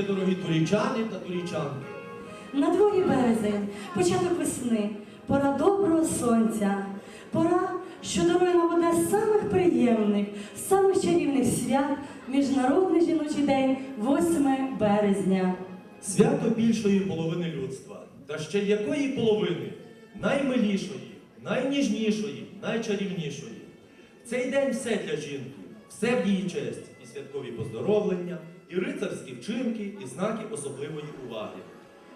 дорогі турічани та турічанки. На дворі березень, початок весни, пора доброго сонця, пора, що дарує нам одне з самих приємних, самих чарівних свят Міжнародний жіночий день 8 березня. Свято більшої половини людства. Та ще якої половини? Наймилішої, найніжнішої, найчарівнішої. Цей день все для жінки, все в її честь, і святкові поздоровлення, і рицарські вчинки, і знаки особливої уваги.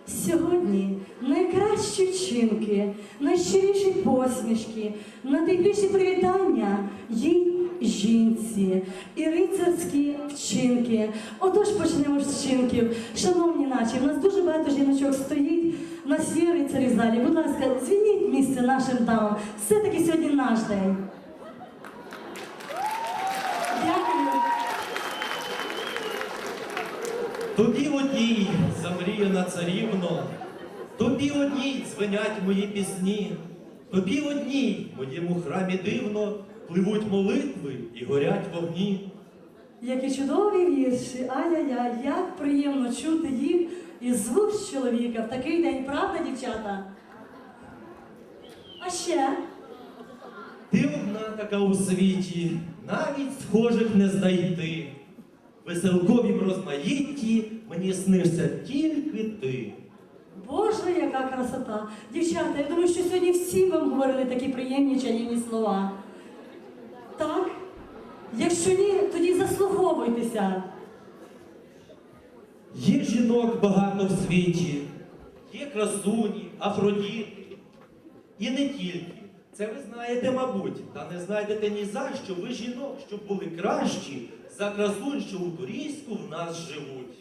Сьогодні найкращі вчинки, найщиріші посмішки, найтепліші привітання їй жінці і рицарські вчинки. Отож почнемо з вчинків. Шановні наші, в нас дуже багато жіночок стоїть. У нас рицарі в залі. Будь ласка, звільніть місце нашим дамам. Все-таки сьогодні наш день. Дякую. Тобі одній, замріяна царівно, тобі одній дзвенять мої пісні, тобі одній моєму храмі дивно пливуть молитви і горять вогні. Які чудові вірші, ай-яй-яй, як приємно чути їх із вуст чоловіка в такий день, правда, дівчата? А ще Ти одна така у світі, навіть схожих не знайти. Веселковім розмаїтті мені снишся тільки ти. Боже, яка красота! Дівчата, я думаю, що сьогодні всі вам говорили такі приємні чарівні слова. Так? Якщо ні, тоді заслуговуйтеся. Є жінок багато в світі, є красуні, афродіти. І не тільки. Це ви знаєте, мабуть, та не знайдете ні за що ви жінок, щоб були кращі за красунь, що у Турійську в нас живуть.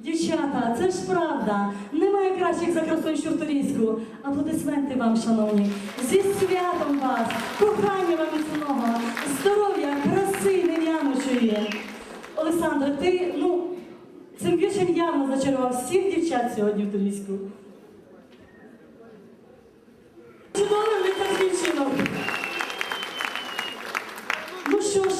Дівчата, це ж правда. Немає кращих за красунь, що в Турійську. Аплодисменти вам, шановні. Зі святом вас, кохання вам міцного, здоров'я, краси нев'яночої. Олександра, ти, ну, цим віршем явно зачарував всіх дівчат сьогодні в Турійську. Чудовий лицар дівчинок. Ну що ж,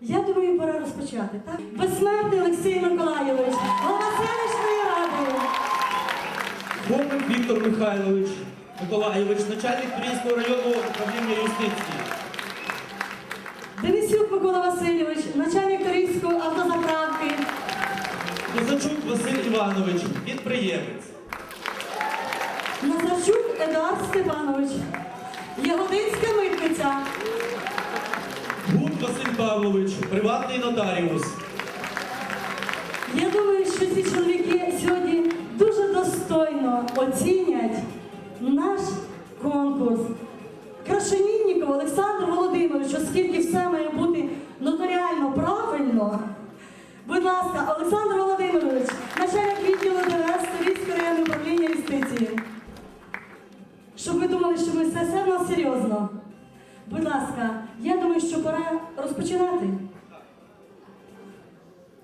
я думаю, пора розпочати, так? Безсмертний Олексій Миколайович, голова селищної ради. Хомик Віктор Михайлович Миколайович, начальник Турійського районного управління юстиції. Денисюк Микола Васильович, начальник Турійської автозаправки. Козачук Василь Іванович, підприємець. Назарчук Едуард Степанович. Ягодинська митниця. Василь Павлович, приватний нотаріус. Я думаю, що ці чоловіки сьогодні дуже достойно оцінять наш конкурс. Крашенінніков Олександр Володимирович, оскільки все має бути нотаріально правильно. Будь ласка, Олександр Володимирович, начальник відділу ДВС Турійського районного управління юстиції. Щоб ви думали, що ми все все в нас серйозно. Будь ласка, я думаю, що пора розпочинати.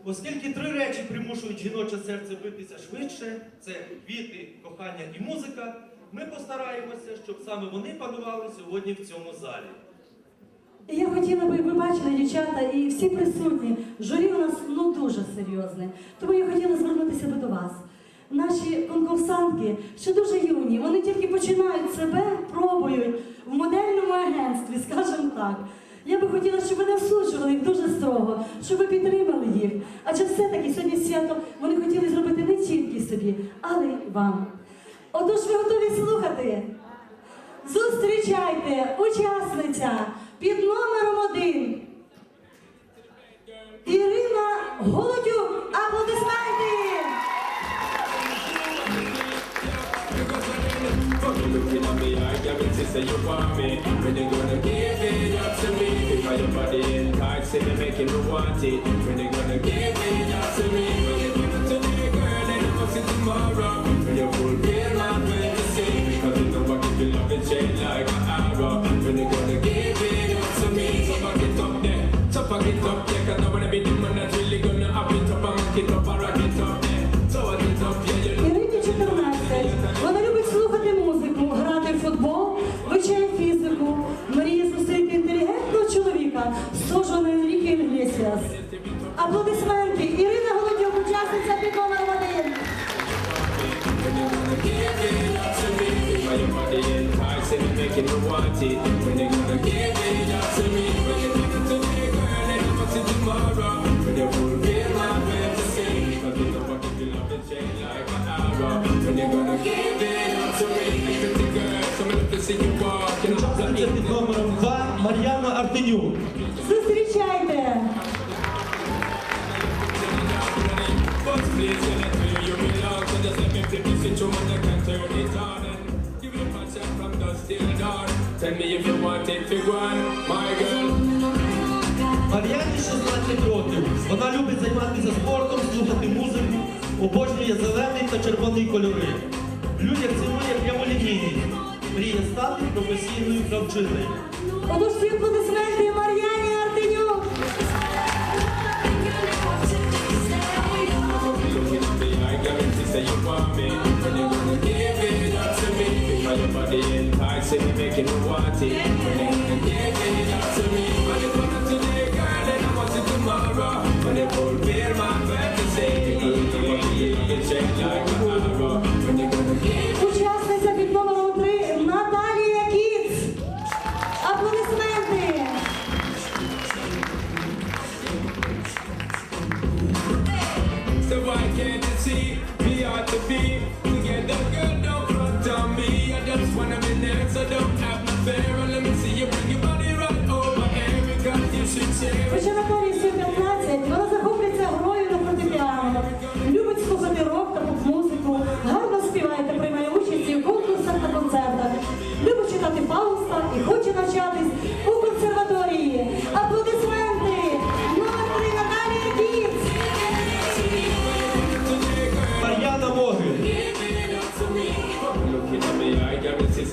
Оскільки три речі примушують жіноче серце битися швидше, це квіти, кохання і музика, ми постараємося, щоб саме вони панували сьогодні в цьому залі. І Я хотіла би, ви бачили, дівчата, і всі присутні. Журі у нас ну дуже серйозне. Тому я хотіла звернутися би до вас. Наші конкурсантки ще дуже юні, вони тільки починають себе, пробують в модельному агентстві, скажімо так. Я би хотіла, щоб ви не осуджували їх дуже строго, щоб ви підтримали їх. Адже все-таки сьогодні свято вони хотіли зробити не тільки собі, але й вам. Отож, ви готові слухати? Зустрічайте учасниця під say you want me. When you gonna give it up to me? If your body in tight, say me making me want it. When you gonna give it up to me? When you give it to me, girl, then I'm see tomorrow. When you fulfill my fantasy, because you know I give you love and shade like an arrow. When you gonna give it up to me? So back it up there, so back it up there, 'cause I be give Take the one, my. Мар'яні 16 років. Вона любить займатися спортом, слухати музику, обожнює зелений та червоний кольори. Людях цінує прямолінійність. Мріє стати професійною кравчиною. Отож всі аплодисменти Мар'яні Артенюк! I you can watch it.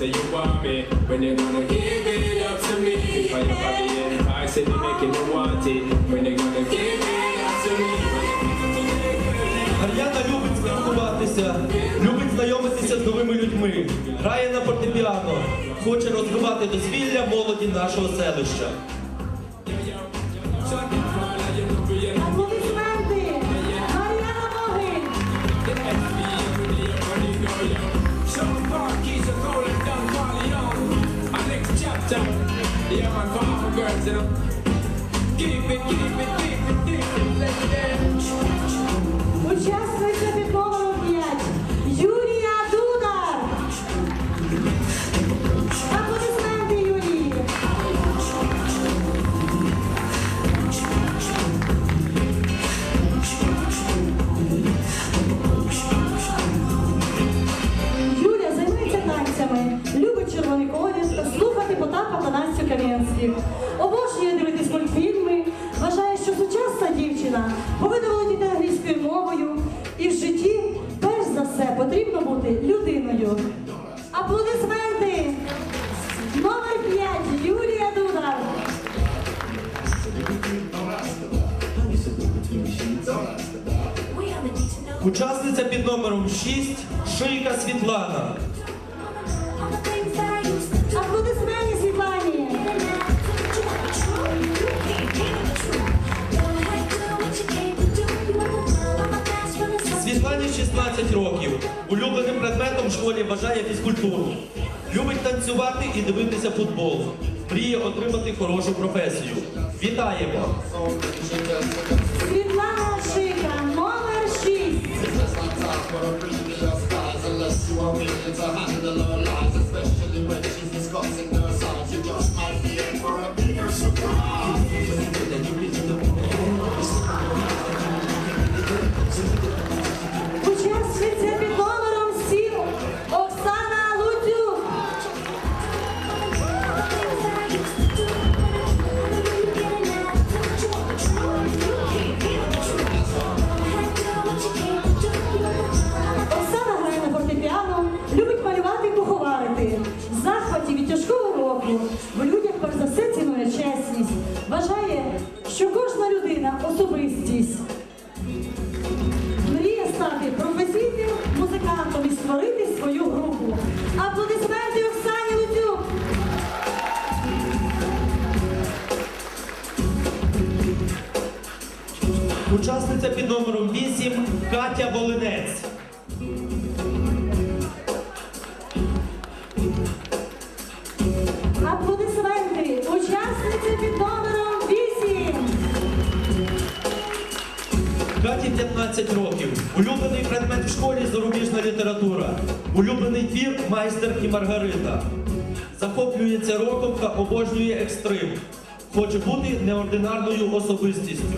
say you want me. When you gonna give it up to me? Find your body enticing and making me want it. When you gonna give it up to me? Мар'яна любить спілкуватися, любить знайомитися з новими людьми, грає на фортепіано, хоче розвивати дозвілля молоді нашого селища. Учасниця під номером 6 Шийка Світлана. Аплодисменти Світлані. Світлані 16 років. Улюбленим предметом в школі бажає фізкультуру. Любить танцювати і дивитися футбол. Мріє отримати хорошу професію. Вітаємо! Катя Волинець. Аплодисменти учасниці під номером 8. Каті 15 років. Улюблений предмет в школі зарубіжна література. Улюблений твір майстер і Маргарита. Захоплюється роковка, обожнює екстрим. Хоче бути неординарною особистістю.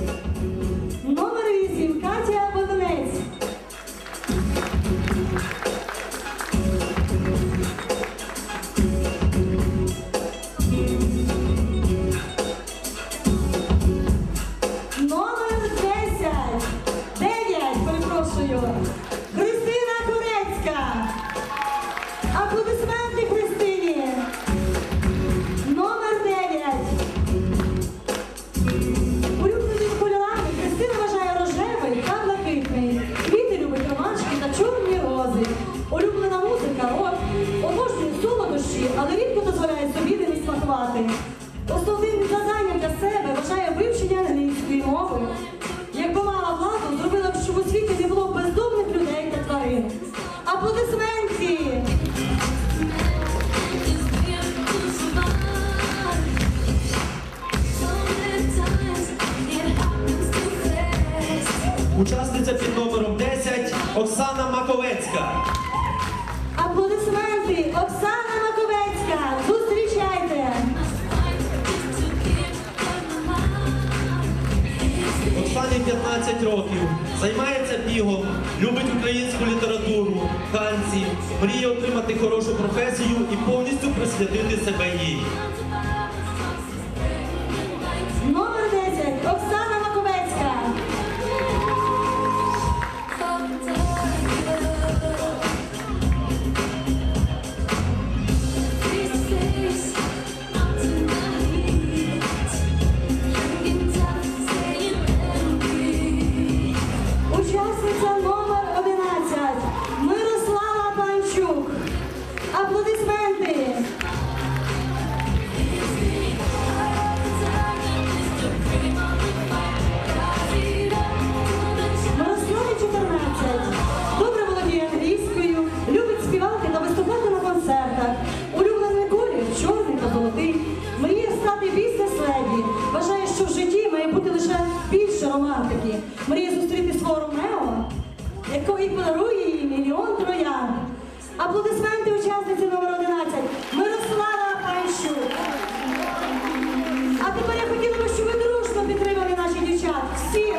Але рідко дозволяє собі ними смакувати. Основним завданням для себе вважає вивчення англійської мови. Якби мала владу, зробила б, щоб у світі не було бездомних людей та тварин. Аплодисменти! Учасниця під номером 10 Оксана Маковецька. 15 років, займається бігом, любить українську літературу, танці, мріє отримати хорошу професію і повністю присвятити себе їй. Романтики. Мріє зустріти свого Ромео, який подарує їй мільйон троян. Аплодисменти учасниці номер 11. Мирослава панщу. А тепер я хотіла щоб ви дружно підтримали наші дівчат. Всі,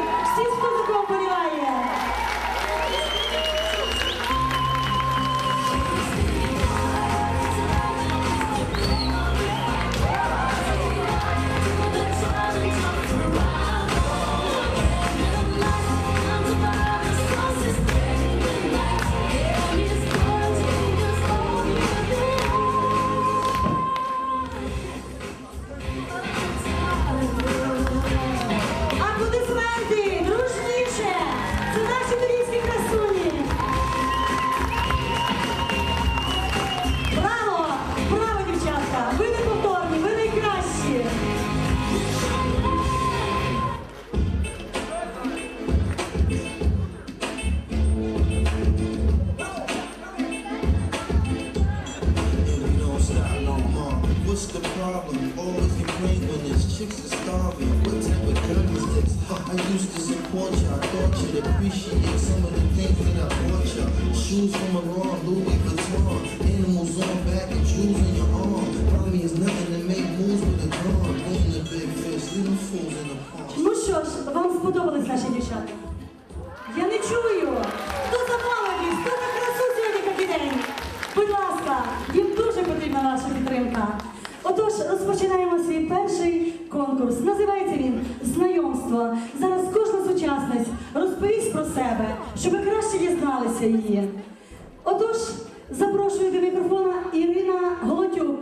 I used to support you. I thought you'd appreciate some of the things that I bought you. Shoes from Milan, Louis Vuitton. Animals on back and jewels in your arm. Probably is nothing to make moves with a gun. Playing the big fish, leave fools in the park. Ну що ж, вам сподобались наші дівчата? Я не чую! Хто за молодість? Хто за красу сьогодні день? Будь ласка, їм дуже потрібна ваша підтримка. Отож, розпочинаємо свій перший конкурс. Називається він Знайомство. Зараз кожна з учасниць розповість про себе, щоб ви краще дізналися її. Отож, запрошую до мікрофона Ірина Голотюк.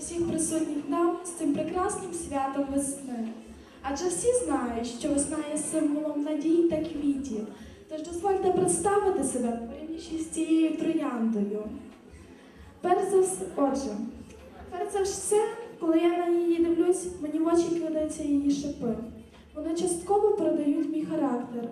Всіх присутніх нам з цим прекрасним святом весни. Адже всі знають, що весна є символом надій та квітів. Тож дозвольте представити себе порівнюючи з цією трояндою. Перш за все, отже, перш за все, коли я на її дивлюсь, мені в очі кидаються її шипи. Вони частково передають мій характер.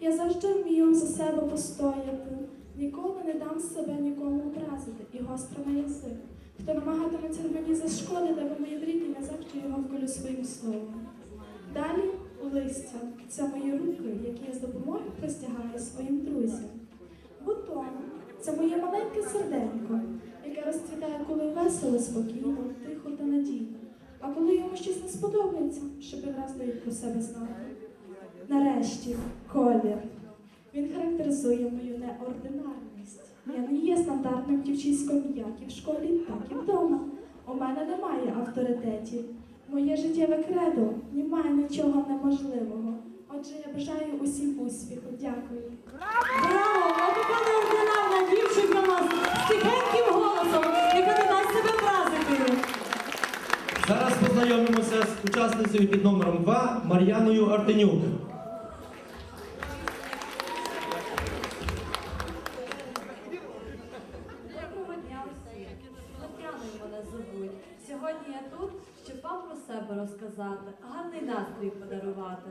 Я завжди вмію за себе постояти. Ніколи не дам себе нікому образити і гостро на язик. Хто намагатиметься мені зашкодити мої рідні, я завжди його вколю своїм словом. Далі у листя це мої руки, які я з допомогою простягаю своїм друзям. Бутон це моє маленьке серденько, яке розцвітає, коли весело, спокійно, тихо та надійно. А коли йому щось не сподобається, щоб відразу дають про себе знати. Нарешті, колір. Він характеризує мою неординарність. Я не є стандартним дівчиськом як і в школі, так і вдома. У мене немає авторитетів. Моє життєве кредо немає нічого неможливого. Отже, я бажаю усім успіху. Дякую. Браво! Неординарна дівчинка у нас з тихеньким голосом, яка не дасть себе вразити. Зараз познайомимося з учасницею під номером 2 Мар'яною Артенюк. Розказати, гарний настрій подарувати.